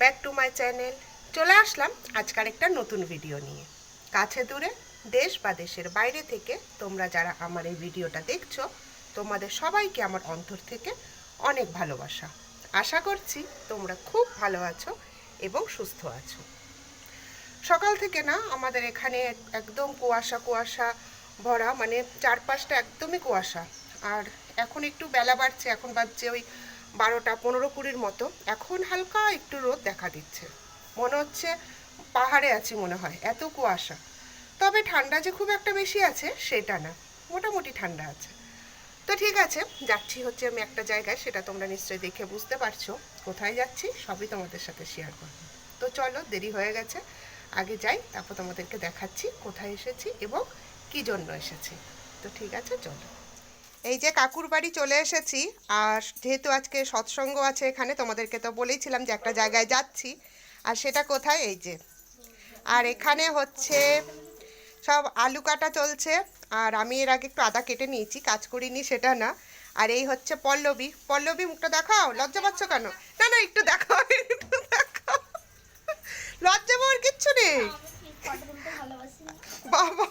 Back to my channel চলে আসলাম আজকাল একটা নতুন ভিডিও নিয়ে। কাছে দূরে, দেশ বা দেশের বাইরে থেকে তোমরা যারা আমার এই ভিডিওটা দেখছ, তোমাদের সবাইকে আমার অন্তর থেকে অনেক ভালোবাসা। আশা করছি তোমরা খুব ভালো আছো এবং সুস্থ আছো। সকাল থেকে না, আমাদের এখানে একদম কুয়াশা কুয়াশা ভরা মানে চারপাশটা একদমই কুয়াশা। আর এখন একটু বেলা বাড়ছে, এখন বাজছে ওই বারোটা পনেরো কুড়ির মতো। এখন হালকা একটু রোদ দেখা দিচ্ছে। মনে হচ্ছে পাহাড়ে আছি মনে হয়, এত কুয়াশা। তবে ঠান্ডা যে খুব একটা বেশি আছে সেটা না, মোটামুটি ঠান্ডা আছে। তো ঠিক আছে, যাচ্ছি হচ্ছে আমি একটা জায়গায়, সেটা তোমরা নিশ্চয়ই দেখে বুঝতে পারছ। কোথায় যাচ্ছি সবই তোমাদের সাথে শেয়ার করব। তো চলো, দেরি হয়ে গেছে। আগে যাই, তারপর তোমাদেরকে দেখাচ্ছি কোথায় এসেছি এবং কি জন্য এসেছি। তো ঠিক আছে, চলো। এই যে কাকুর বাড়ি চলে এসেছি আর যেহেতু আজকে সৎসঙ্গ আছে এখানে তোমাদেরকে তো বলেইছিলাম যে একটা জায়গায় যাচ্ছি। আর সেটা কোথায়? এই যে। আর এখানে হচ্ছে সব আলু কাটা চলছে আর আমি এর আগে একটু আদা কেটে নিয়েছি কাজ করিনি সেটা না। আর এই হচ্ছে পল্লবী। পল্লবী মুখটা দেখাও? লজ্জা পাচ্ছ কেন? না না একটু দেখাও একটু দেখাও। লজ্জা পাওয়ার কিচ্ছু নেই। বাবা।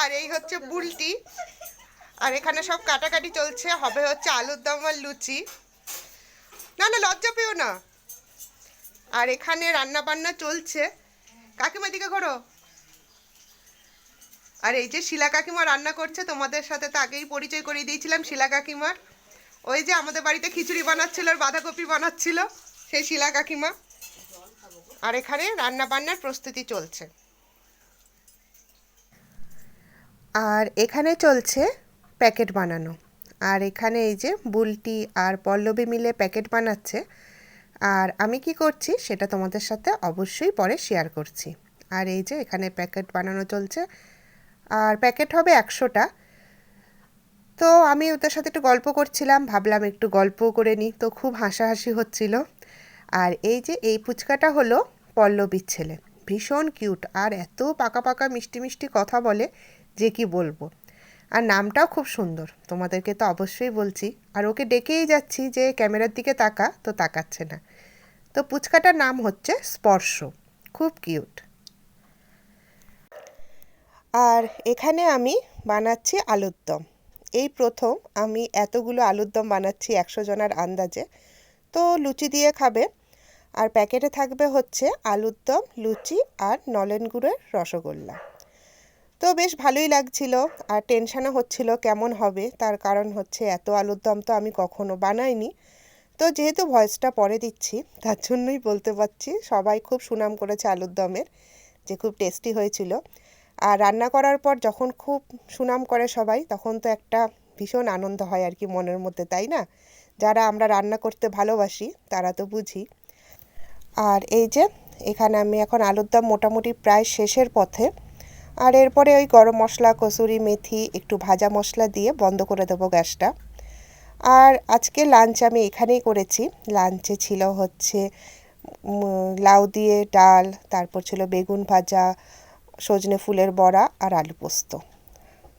আর এই হচ্ছে বুলটি। আর এখানে সব কাটাকাটি চলছে, হবে হচ্ছে আলুর দম আর লুচি। না না, লজ্জা পেও না। আর এখানে রান্না বান্না চলছে। কাকিমা দিকে ঘোরো। আর এই যে শিলা কাকিমা রান্না করছে, তোমাদের সাথে তো আগেই পরিচয় করিয়ে দিয়েছিলাম শিলা কাকিমার। ওই যে আমাদের বাড়িতে খিচুড়ি বানাচ্ছিল আর বাঁধাকপি বানাচ্ছিল, সেই শিলা কাকিমা। আর এখানে রান্না বান্নার প্রস্তুতি চলছে। আর এখানে চলছে প্যাকেট বানানো। আর এখানে এই যে বুলটি আর পল্লবী মিলে প্যাকেট বানাচ্ছে। আর আমি কি করছি সেটা তোমাদের সাথে অবশ্যই পরে শেয়ার করছি। আর এই যে এখানে প্যাকেট বানানো চলছে। আর প্যাকেট হবে একশোটা। তো আমি ওদের সাথে একটু গল্প করছিলাম, ভাবলাম একটু গল্পও করে নিই। তো খুব হাসাহাসি হচ্ছিল। আর এই যে এই ফুচকাটা হলো পল্লবীর ছেলে। ভীষণ কিউট আর এত পাকা পাকা মিষ্টি মিষ্টি কথা বলে যে কি বলব। আর নামটাও খুব সুন্দর। তোমাদেরকে তো অবশ্যই বলছি। আর ওকে ডেকেই যাচ্ছি যে ক্যামেরার দিকে তাকা, তো তাকাচ্ছে না। তো পুচকাটার নাম হচ্ছে স্পর্শ। খুব কিউট। আর এখানে আমি বানাচ্ছি আলুর দম। এই প্রথম আমি এতগুলো আলুর দম বানাচ্ছি একশো জনের আন্দাজে। তো লুচি দিয়ে খাবে। আর প্যাকেটে থাকবে হচ্ছে আলুর দম, লুচি আর নলেন গুড়ের রসগোল্লা। তো বেশ ভালোই লাগছিল আর টেনশানও হচ্ছিল কেমন হবে, তার কারণ হচ্ছে এত আলুর দম তো আমি কখনো বানাইনি। তো যেহেতু ভয়েসটা পরে দিচ্ছি, তার জন্যই বলতে পারছি সবাই খুব সুনাম করেছে আলুর দমের, যে খুব টেস্টি হয়েছিল। আর রান্না করার পর যখন খুব সুনাম করে সবাই, তখন তো একটা ভীষণ আনন্দ হয় আর কি মনের মধ্যে, তাই না? যারা আমরা রান্না করতে ভালোবাসি, তারা তো বুঝি। আর এই যে, এখানে আমি এখন আলুর দম মোটামুটি প্রায় শেষের পথে। আর এরপরে ওই গরম মশলা, কসুরি মেথি, একটু ভাজা মশলা দিয়ে বন্ধ করে দেবো গ্যাসটা। আর আজকে লাঞ্চ আমি এখানেই করেছি। লাঞ্চে ছিল হচ্ছে লাউ দিয়ে ডাল, তারপর ছিল বেগুন ভাজা, সজনে ফুলের বড়া আর আলু পোস্ত।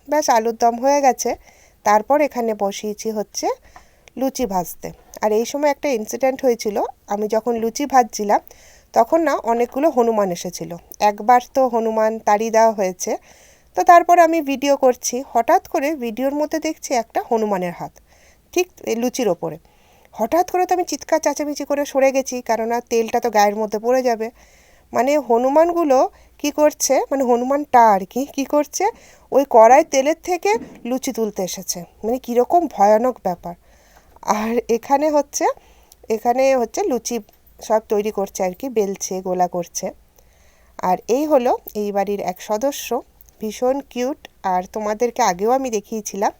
ব্যাস, আলুর দম হয়ে গেছে। তারপর এখানে বসিয়েছি হচ্ছে লুচি ভাজতে। আর এই সময় একটা ইনসিডেন্ট হয়েছিল। আমি যখন লুচি ভাজছিলাম তখন না অনেকগুলো হনুমান এসেছিল। একবার তো হনুমান তাড়িয়ে দেওয়া হয়েছে। তো তারপর আমি ভিডিও করছি। হঠাৎ করে ভিডিওর মধ্যে দেখছি একটা হনুমানের হাত, ঠিক লুচির ওপরে। হঠাৎ করে তো আমি চিৎকার, চেঁচামেচি করে সরে গেছি, কেননা তেলটা তো গায়ের মধ্যে পড়ে যাবে। মানে হনুমানগুলো কি করছে মানে হনুমানটা আর কি, কী করছে? ওই কড়াই তেলের থেকে লুচি তুলতে এসেছে। মানে কীরকম ভয়ানক ব্যাপার। আর এখানে হচ্ছে এখানে হচ্ছে লুচি সব তৈরি করছে আর কি, বেলছে, গোলা করছে। আর এই হলো এই বাড়ির এক সদস্য, ভীষণ কিউট। আর তোমাদেরকে আগেও আমি দেখিয়েছিলাম,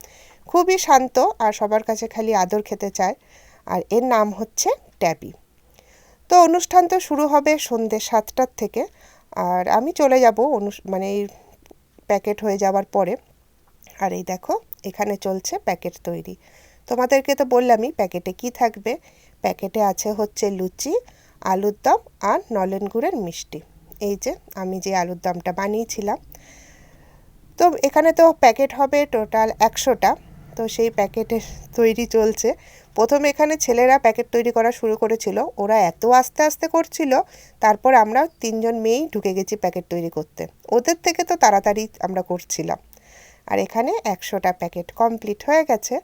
খুবই শান্ত আর সবার কাছে খালি আদর খেতে চায়। আর এর নাম হচ্ছে ট্যাবি। তো অনুষ্ঠান তো শুরু হবে সন্ধ্যে সাতটার থেকে। আর আমি চলে যাব মানে এই প্যাকেট হয়ে যাওয়ার পরে। আর এই দেখো, এখানে চলছে প্যাকেট তৈরি। তোমাদেরকে তো বললামই প্যাকেটে কি থাকবে প্যাকেটে আছে হচ্ছে লুচি, আলুর দম আর নলেন গুড়ের মিষ্টি। এই যে, আমি যে আলুর দমটা বানিয়েছিলাম। তো এখানে তো প্যাকেট হবে টোটাল একশোটা। তো সেই প্যাকেটের তৈরি চলছে। প্রথমে এখানে ছেলেরা প্যাকেট তৈরি করা শুরু করেছিল। ওরা এত আস্তে আস্তে করছিল, তারপর আমরা তিনজন মেয়েই ঢুকে গেছি প্যাকেট তৈরি করতে। ওদের থেকে তো তাড়াতাড়ি আমরা করছিলাম। আর এখানে একশোটা প্যাকেট কমপ্লিট হয়ে গেছে।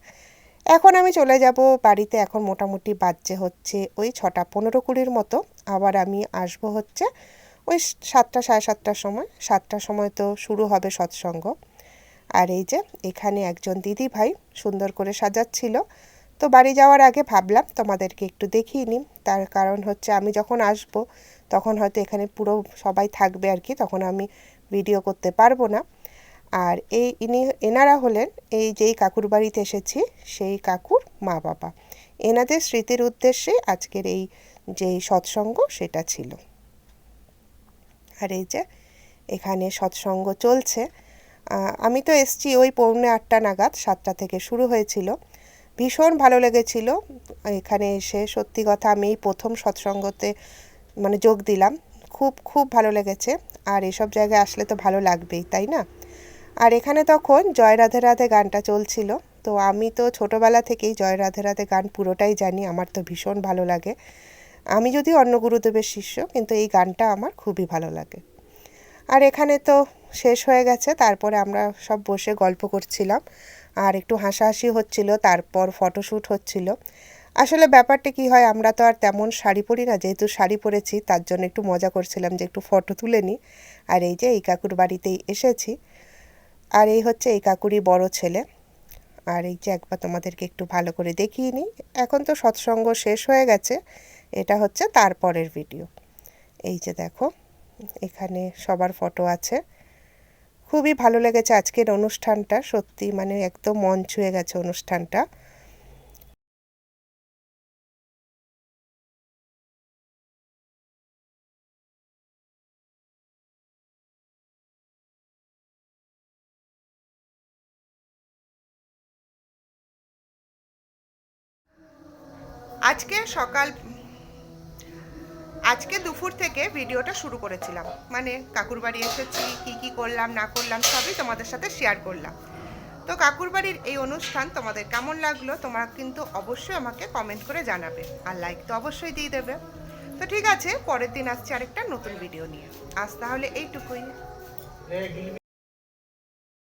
এখন আমি চলে যাব বাড়িতে, এখন মোটামুটি বাজছে হচ্ছে ওই ছটা পনেরো কুড়ির মতো। আবার আমি আসব হচ্ছে ওই সাতটা, সাড়ে সাতটার সময়। সাতটার সময় তো শুরু হবে সৎসঙ্গ। আর এই যে এখানে একজন দিদি ভাই সুন্দর করে সাজাচ্ছিল। তো বাড়ি যাওয়ার আগে ভাবলাম তোমাদেরকে একটু দেখিয়ে নিই। তার কারণ হচ্ছে আমি যখন আসব, তখন হয়তো এখানে পুরো সবাই থাকবে আর কি, তখন আমি ভিডিও করতে পারব না। আর এই ইনি, এনারা হলেন এই যেই কাকুর বাড়িতে এসেছি, সেই কাকুর মা বাবা। এনাদের স্মৃতির উদ্দেশ্যে আজকের এই যেই সৎসঙ্গ সেটা ছিল। আর এই যে এখানে সৎসঙ্গ চলছে আমি তো এসছি ওই পৌনে আটটা নাগাদ, সাতটা থেকে শুরু হয়েছিল। ভীষণ ভালো লেগেছিল। এখানে এসে সত্যি কথা আমি এই প্রথম সৎসঙ্গতে মানে যোগ দিলাম। খুব খুব ভালো লেগেছে। আর এসব জায়গায় আসলে তো ভালো লাগবেই, তাই না? আর এখানে তখন জয় রাধে রাধে গানটা চলছিল। তো আমি তো ছোটোবেলা থেকেই জয় রাধে রাধে গান পুরোটাই জানি, আমার তো ভীষণ ভালো লাগে। আমি যদি অন্য গুরুদেবের শিষ্য, কিন্তু এই গানটা আমার খুবই ভালো লাগে। আর এখানে তো শেষ হয়ে গেছে, তারপরে আমরা সব বসে গল্প করছিলাম। আর একটু হাসাহাসি হচ্ছিল, তারপর ফটোশ্যুট হচ্ছিল। আসলে ব্যাপারটা কি হয়, আমরা তো আর তেমন শাড়ি পরি না, যেহেতু শাড়ি পরেছি, তার জন্য একটু মজা করছিলাম যে একটু ফটো তুলে নিই। আর এই যে এই কাকুর বাড়িতেই এসেছি আর এই হচ্ছে এই কাকুরি বড় ছেলে। আর এই যে একবার তোমাদেরকে একটু ভালো করে দেখিয়ে নিই। এখন তো সৎসঙ্গ শেষ হয়ে গেছে। এটা হচ্ছে তারপরের ভিডিও। এই যে দেখো, এখানে সবার ফটো আছে। খুবই ভালো লেগেছে আজকের অনুষ্ঠানটা। সত্যি মানে একদম মন ছুঁয়ে গেছে অনুষ্ঠানটা। আজকে সকাল, আজকে দুপুর থেকে ভিডিওটা শুরু করেছিলাম। মানে কাকুর বাড়ি এসেছি, কি কি করলাম, না করলাম, সবই তোমাদের সাথে শেয়ার করলাম। তো কাকুর বাড়ির এই অনুষ্ঠান তোমাদের কেমন লাগল, তোমরা কিন্তু অবশ্যই আমাকে কমেন্ট করে জানাবে, আর লাইক তো অবশ্যই দিয়ে দেবে। তো ঠিক আছে, পরের দিন আসছি আরেকটা নতুন ভিডিও নিয়ে। আজ তাহলে এইটুকুই।